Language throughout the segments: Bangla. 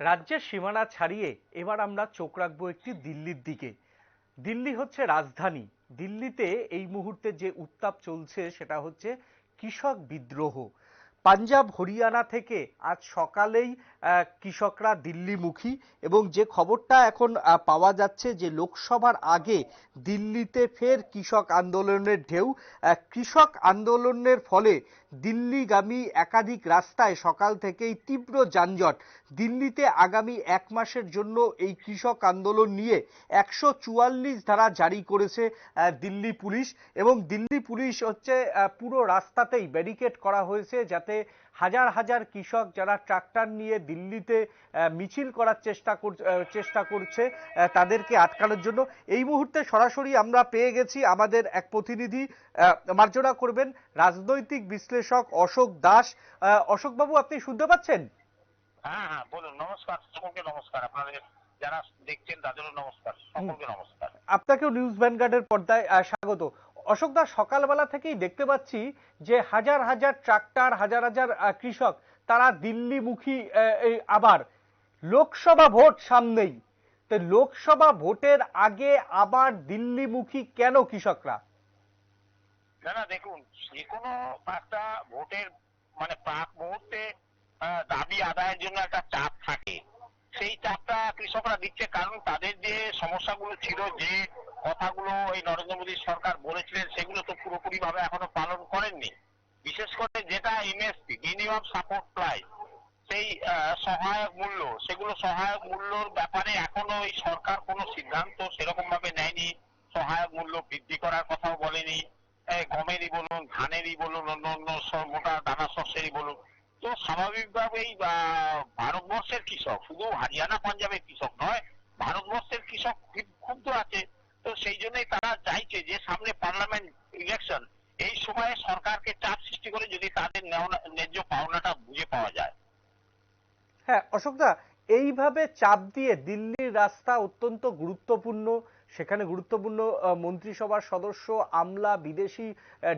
রাজ্যের সীমানা ছাড়িয়ে এবার আমরা চোখ রাখব একটি দিল্লির দিকে। দিল্লি হচ্ছে রাজধানী। দিল্লিতে এই মুহূর্তে যে উত্তাপ চলছে সেটা হচ্ছে কৃষক বিদ্রোহ। পাঞ্জাব, হরিয়ানা থেকে আজ সকালেই কৃষকরা দিল্লিমুখী এবং যে খবরটা এখন পাওয়া যাচ্ছে যে লোকসভার আগে দিল্লিতে ফের কৃষক আন্দোলনের ঢেউ কৃষক আন্দোলনের ফলে দিল্লিগামী একাধিক রাস্তায় সকাল থেকেই তীব্র যানজট। দিল্লিতে আগামী এক মাসের জন্য এই কৃষক আন্দোলন নিয়ে একশো চুয়াল্লিশ ধারা জারি করেছে দিল্লি পুলিশ এবং দিল্লি পুলিশ হচ্ছে পুরো রাস্তাতেই ব্যারিকেড করা হয়েছে যাতে হাজার হাজার কৃষক যারা ট্রাক্টর নিয়ে দিল্লিতে মিছিল করার চেষ্টা চেষ্টা করছে তাদেরকে আটকানোর জন্য। এই মুহূর্তে সরাসরি আমরা পেয়ে গেছি আমাদের এক প্রতিনিধি। মার্জনা করবেন রাজনৈতিক বিশ্লেষক অশোক দাস। অশোকবাবু আপনি শুনতে পাচ্ছেন? হ্যাঁ হ্যাঁ বলুন নমস্কার সকলকে নমস্কার। আপনাদের যারা দেখছেন তাদেরও নমস্কার সকলকে নমস্কার। আপনাকেও নিউজ ভ্যানগার্ডের পর্দায় স্বাগত। অশোক দাস সকালবেলা থেকেই দেখতে পাচ্ছি যে হাজার হাজার ট্রাক্টর, হাজার হাজার কৃষক তারা দিল্লিমুখী আবার লোকসভা ভোট সামনেই। তো লোকসভা ভোটের আগে আবার দিল্লিমুখী কেন কৃষকরা? না দেখুন, যে কোনো একটা ভোটের মানে প্রাক মুহূর্তে দাবি আদায়ের জন্য একটা চাপ থাকে। সেই চাপটা কৃষকরা দিচ্ছে কারণ তাদের যে সমস্যাগুলো ছিল যে কথাগুলো এই নরেন্দ্র মোদী সরকার বলেছিলেন, সেগুলো তো পুরোপুরি ভাবে এখনও পালন করেননি। বিশেষ করে যেটা এমএসপি মিনিমাম সাপোর্ট প্রাইস সেই সহায়ক মূল্য, সেগুলো সহায়ক মূল্যর ব্যাপারে এখনও এই সরকার কোনো সিদ্ধান্ত সেরকম ভাবে নেয়নি। সহায়ক মূল্য বৃদ্ধি করার কথাও বলেনি। গমেরই বলুন, ধানেরই বলুন, অন্য অন্য মোটা দানা শস্যেরই বলুন। তো স্বাভাবিকভাবেই ভারতবর্ষের কৃষক, শুধু হরিয়ানা, পাঞ্জাবের কৃষক নয় ভারতবর্ষের কৃষক খুব ক্ষুব্ধ আছে তো সেই জন্যই তারা চাইছে যে সামনে পার্লামেন্ট ইলেকশন এই সময়ে সরকারকে চাপ সৃষ্টি করে যদি তাদের নেওয়া- ন্যায্য পাওনাটা বুঝে পাওয়া যায় হ্যাঁ অশোকদা এইভাবে চাপ দিয়ে দিল্লির রাস্তা অত্যন্ত গুরুত্বপূর্ণ, সেখানে গুরুত্বপূর্ণ মন্ত্রিসভার সদস্য, আমলা, বিদেশি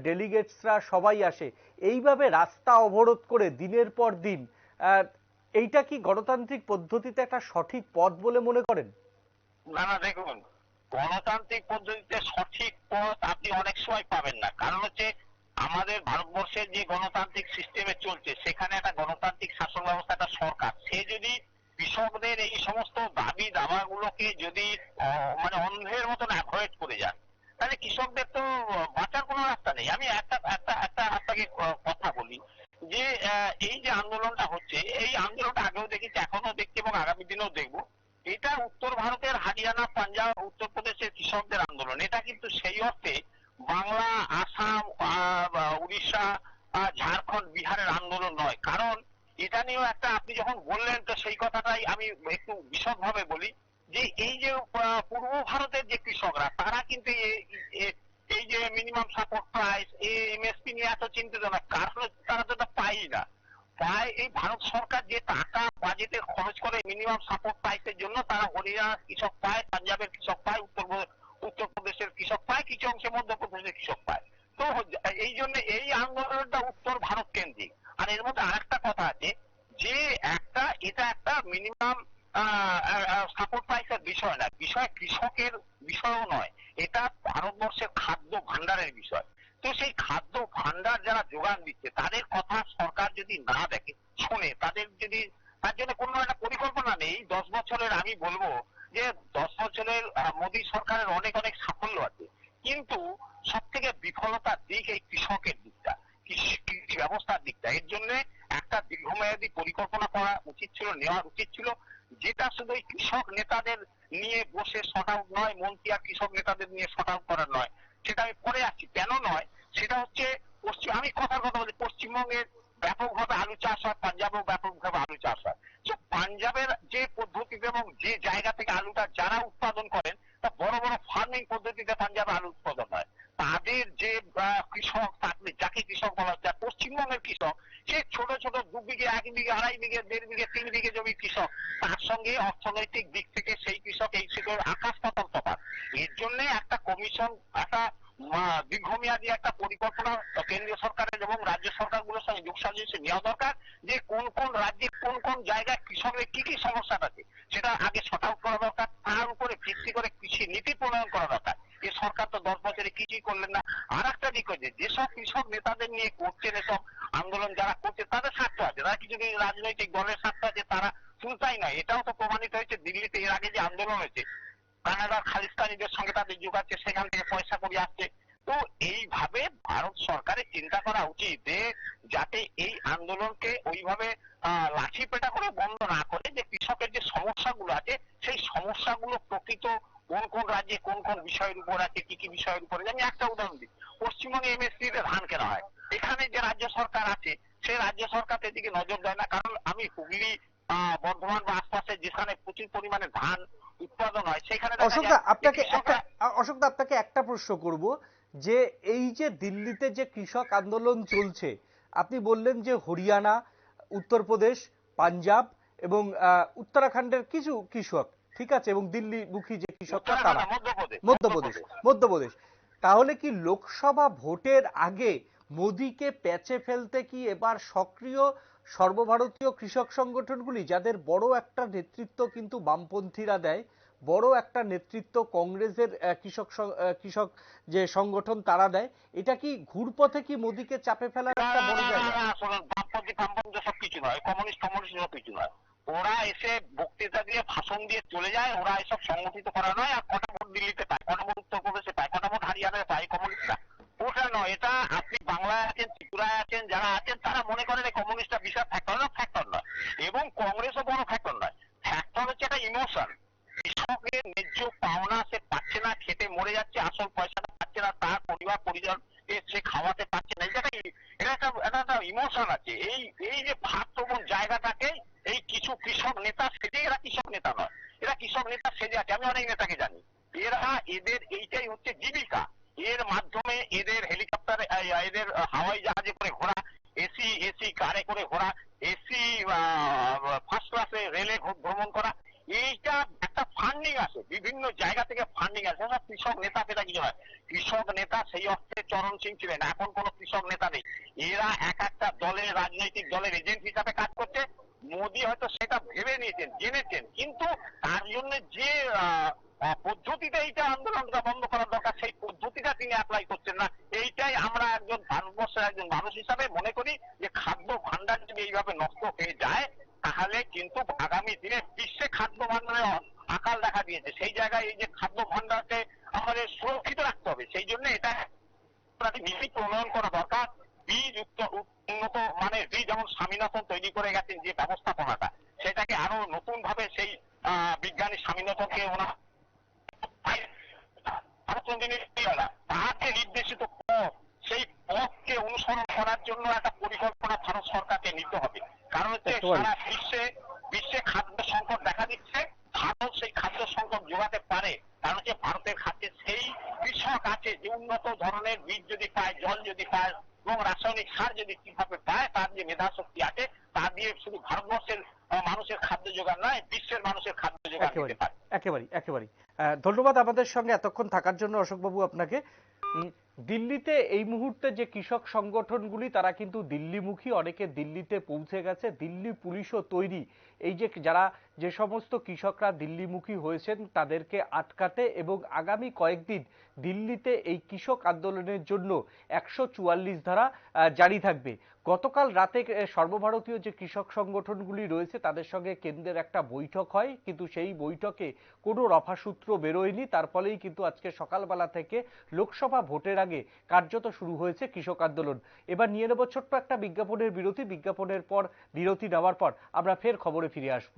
ডেলিগেটসরা সবাই আসে। এইভাবে রাস্তা অবরোধ করে দিনের পর দিন এইটা কি গণতান্ত্রিক পদ্ধতিতে একটা সঠিক পথ বলে মনে করেন? না না, দেখুন, গণতান্ত্রিক পদ্ধতিতে সঠিক পথ আপনি অনেক সময় পাবেন না। কারণ হচ্ছে আমাদের ভারতবর্ষের যে গণতান্ত্রিক সিস্টেমে চলছে, সেখানে একটা গণতান্ত্রিক শাসন ব্যবস্থা একটা সরকার। সে যদি কৃষকদের এই সমস্ত দাবি দাবাগুলোকে যদি মানে অন্ধের মতন অ্যাভয়েড করে যান তাহলে কৃষকদের তো বাঁচার কোনো রাস্তা নেই। আমি একটা একটা একটা আপনাকে কথা বলি যে এই যে আন্দোলনটা হচ্ছে এই আন্দোলনটা আগেও দেখেছি এখনও দেখছি এবং আগামী দিনেও দেখব এটা উত্তর ভারতের হরিয়ানা পাঞ্জাব উত্তরপ্রদেশের কৃষকদের আন্দোলন এটা কিন্তু সেই অর্থে বাংলা আসাম আহ, বা উড়িষ্যা আহ, ঝাড়খণ্ড বিহারের আন্দোলন নয়। কারণ এটা নিয়েও একটা আপনি যখন বললেন, তো সেই কথাটাই আমি একটু বিশদভাবে বলি যে এই যে পূর্ব ভারতের যে কৃষকরা, তারা কিন্তু এই যে মিনিমাম সাপোর্ট প্রাইস এই এমএসপি নিয়ে এত চিন্তিত না। কারণ তারা তো পাই না। তাই এই ভারত সরকার যে টাকা বাজেটে খরচ করে মিনিমাম সাপোর্ট প্রাইসের জন্য তারা হরিয়ানা কৃষক পায়, পাঞ্জাবের কৃষক পায়, উত্তর উত্তরপ্রদেশের কৃষক পায়, কিছু অংশে মধ্যপ্রদেশের কৃষক পায়। তো এই জন্য এই আন্দোলনটা উত্তর ভারত কেন্দ্রিক। আর এর মধ্যে আরেকটা কথা আছে, যে একটা, এটা একটা মিনিমাম সাপোর্ট প্রাইসের বিষয় না। বিষয় কৃষকের বিষয়ও নয়। এটা ভারতবর্ষের খাদ্য ভান্ডারের বিষয়। তো সেই খাদ্য ভান্ডার যারা যোগান দিচ্ছে, তাদের কথা সরকার যদি না দেখে, শোনে, তাদের যদি, তার জন্য কোনো একটা পরিকল্পনা নেই। দশ বছরের আমি বলব যে, দশ বছরের মোদী সরকারের অনেক অনেক সাফল্য আছে। কিন্তু সব থেকে বিফলতার দিক এই কৃষকের দিকটা। কৃষি ব্যবস্থার দিকটা এর জন্য একটা দীর্ঘমেয়াদী পরিকল্পনা করা উচিত ছিল, নেওয়া উচিত ছিল। যেটা শুধু কৃষক নেতাদের নিয়ে বসে শর্ট আউট নয়, মন্ত্রী আর কৃষক নেতাদের নিয়ে শর্ট আউট করার নয়। সেটা আমি পরে আসছি। কেন নয়? সেটা হচ্ছে পশ্চিম, আমি কথার কথা বলি, পশ্চিমবঙ্গের ব্যাপকভাবে আলু চাষ হয়, পাঞ্জাবেও ব্যাপকভাবে আলু চাষ হয়। তো পাঞ্জাবের যে পদ্ধতিতে এবং যে জায়গা থেকে আলুটা যারা উৎপাদন করেন, তা বড় বড় ফার্মিং পদ্ধতিতে পাঞ্জাবে আলু উৎপাদন হয়। তাদের যে কৃষক, তাদের যাকে কৃষক বলা হচ্ছে পশ্চিমবঙ্গের কৃষক, সে ছোট ছোট দু বিঘে, এক বিঘে, আড়াই বিঘে, দেড় বিঘে, তিন বিঘে জমি কৃষক। তার সঙ্গে অর্থনৈতিক দিক থেকে সেই কৃষক এই শিখর আকাশ পাতাল তফাৎ এর জন্য একটা কমিশন, একটা দীর্ঘমেয়াদী একটা পরিকল্পনা কেন্দ্রীয় সরকারের এবং রাজ্য সরকারগুলোর সঙ্গে যোগ সাজেশন নেওয়া দরকার যে কোন কোন রাজ্যে কোন কোন জায়গায় কৃষকের কি কি সমস্যা আছে, সেটা আগে শর্ট আউট করা দরকার, তার উপরে ভিত্তি করে কৃষি নীতি প্রণয়ন করা দরকার। সরকার তো দশ বছরে কিছুই করলেন না। আর একটা দিক হচ্ছে, যেসব কৃষক নেতাদের নিয়ে করছেন এসব আন্দোলন যারা করছে, তাদের স্বার্থ আছে। তারা কিছু কিছু রাজনৈতিক দলের স্বার্থ আছে, তারা শুধু তাই নয় এটাও তো প্রমাণিত হয়েছে দিল্লিতে এর আগে যে আন্দোলন হয়েছে, কানাডার খালিস্তানিদের সঙ্গে তাদের যোগ আছে, সেখান থেকে পয়সা করে আসছে। তো এইভাবে ভারত সরকারের চিন্তা করা উচিত যে, যাতে এই আন্দোলনকে ওইভাবে লাঠি পেটা করে বন্ধ না করে যে কৃষকের যে সমস্যাগুলো আছে, সেই সমস্যাগুলো প্রকৃত কোন কোন রাজ্যে কোন কোন বিষয়ের উপর আছে কি কি বিষয়ের উপরে আমি একটা উদাহরণ দিই। পশ্চিমবঙ্গে এমএসসি তে ধান কেনা হয়। এখানে যে রাজ্য সরকার আছে সেই রাজ্য সরকার এদিকে নজর দেয় না কারণ আমি হুগলি বর্ধমান বা আশপাশে যেখানে প্রচুর পরিমাণে ধান উৎপাদন হয় সেখানে অশোকদা আপনাকে একটা অশোকদা আপনাকে একটা প্রশ্ন করব যে এই যে দিল্লিতে যে কৃষক আন্দোলন চলছে আপনি বললেন যে হরিয়ানা উত্তরপ্রদেশ পাঞ্জাব এবং উত্তরাখণ্ডের কিছু কৃষক ঠিক আছে এবং দিল্লিমুখী যে কৃষকরা তারা মধ্যপ্রদেশ মধ্যপ্রদেশ তাহলে কি লোকসভা ভোটের আগে মোদিকে প্যাচে ফেলতে কি এবার সক্রিয় সর্বভারতীয় কৃষক সংগঠনগুলি যাদের বড় একটা নেতৃত্ব কিন্তু বামপন্থীরা দেয় বড় একটা নেতৃত্ব কংগ্রেসের কৃষক কৃষক যে সংগঠন তারা দেয় এটা কি ঘুরপথে কি মোদিকে চাপে ফেলার একটা বড় জায়গা বামপন্থী ফামপন্থী কিছু নয় কমিউনিস্ট কমিউনিস্ট সব কিছু নয় ওরা এসে বক্তৃতা দিয়ে ভাষণ দিয়ে চলে যায়, ওরা এসব সংগঠিত করা নয়, আর কটা ভোট দিল্লিতে পায়, কটা ভোট উত্তর প্রদেশে পায়, কটা ভোট হারিয়ানায় পায় কমিউনিস্টরা। ওটা নয় এটা আপনি বাংলায় আছেন, ত্রিপুরায় আছেন, যারা আছেন, তারা মনে করেন এই কমিউনিস্টরা বিশাল ফ্যাক্টর না, ফ্যাক্টর নয় এবং কংগ্রেসও বড় ফ্যাক্টর নয় ফ্যাক্টর হচ্ছে একটা ইমোশন কৃষকের ন্যায্য পাওনা সে পাচ্ছে না খেতে মরে যাচ্ছে আসল পয়সাটা পাচ্ছে না তার পরিবার পরিজন সে খাওয়াতে পারছে না এটা একটা- এটা একটা এটা একটা ইমোশন আছে এই এই যে ভাতপ্রবণ জায়গাটাকে এই কিছু কৃষক নেতা সেজে এরা কৃষক নেতা নয়। এরা কৃষক নেতা সেজে আছে, আমি অনেক নেতাকে জানি। এরা এদের এইটাই হচ্ছে জীবিকা। এর মাধ্যমে এদের হেলিকপ্টার এদের হাওয়াই জাহাজে করে ঘোরা এসি এসি কারে করে ঘোরা এসি ফার্স্ট ক্লাসে রেলে ভ্রমণ করা। এইটা একটা ফান্ডিং আছে, বিভিন্ন জায়গা থেকে ফান্ডিং আছে। কৃষক নেতা ফেতা কিছু হয় কৃষক নেতা সেই অর্থে চরণ সিং ছিলেন। এখন কোন কৃষক নেতা নেই। এরা এক একটা দলের রাজনৈতিক দলের এজেন্ট হিসাবে কাজ করছে। মোদি হয়তো সেটা ভেবে নিয়েছেন, জেনেছেন। কিন্তু তার জন্য যে পদ্ধতিতে এইটা আন্দোলনটা বন্ধ করার দরকার, সেই পদ্ধতিটা তিনি অ্যাপ্লাই করছেন না। এইটাই আমরা একজন ভারতবর্ষের একজন মানুষ হিসাবে মনে করি যে, খাদ্য ভান্ডার যদি এইভাবে নষ্ট হয়ে যায়, তাহলে কিন্তু আগামী দিনে বিশ্বে খাদ্য ভান্ডারে আকাল দেখা দিয়েছে। সেই জায়গায় এই যে খাদ্য ভান্ডারকে আমাদের সুরক্ষিত রাখতে হবে সেই জন্য এটা নীতি প্রণয়ন করা দরকার। বীজ উন্নত মানের বীজ যেমন স্বামীনাথন তৈরি করে গেছেন যে ব্যবস্থাপনাটা সেটাকে আরও নতুন ভাবে সেই বিজ্ঞানী স্বামীনাথনকে ওনার যে নির্দেশিত পথ সেই পথকে অনুসরণ করার জন্য একটা পরিকল্পনা ভারত সরকারকে নিতে হবে। কারণ হচ্ছে সারা বিশ্বে বিশ্বে খাদ্য সংকট দেখা দিচ্ছে। সেই খাদ্য সংকট যোগাতে পারে কারণ হচ্ছে ভারতের কাছে সেই কৃষক আছে যে উন্নত ধরনের বীজ যদি পায় জল যদি পায় এবং রাসায়নিক সার যদি ঠিকভাবে পায় তার যে মেধা শক্তি আছে তা দিয়ে শুধু ভারতবর্ষের মানুষের খাদ্য যোগান নয় বিশ্বের মানুষের খাদ্য যোগান একেবারে দিতে পারে। একেবারে ধন্যবাদ আমাদের সঙ্গে এতক্ষণ থাকার জন্য অশোকবাবু আপনাকে। দিল্লিতে এই মুহূর্তে যে কৃষক সংগঠনগুলি, তারা কিন্তু দিল্লিমুখী, অনেকে দিল্লিতে পৌঁছে গেছে। দিল্লি পুলিশও তৈরি। এই যে যারা যে সমস্ত কৃষকরা দিল্লিমুখী হয়েছেন, তাদেরকে আটকাতে এবং আগামী কয়েকদিন দিল্লিতে এই কৃষক আন্দোলনের জন্য একশো চুয়াল্লিশ ধারা জারি থাকবে। গতকাল রাতে সর্বভারতীয় যে কৃষক সংগঠনগুলি রয়েছে, তাদের সঙ্গে কেন্দ্রের একটা বৈঠক হয়। কিন্তু সেই বৈঠকে কোনো রফাসূত্র বেরোয়নি। তার ফলেই কিন্তু আজকে সকালবেলা থেকে লোকসভা ভোটের আগে কার্যত শুরু হয়েছে কৃষক আন্দোলন। এবার নিয়ে নেব ছোট্ট একটা বিজ্ঞাপনের বিরতি। বিজ্ঞাপনের পর বিরতি নেওয়ার পর আমরা ফের খবরে ফিরে আসব।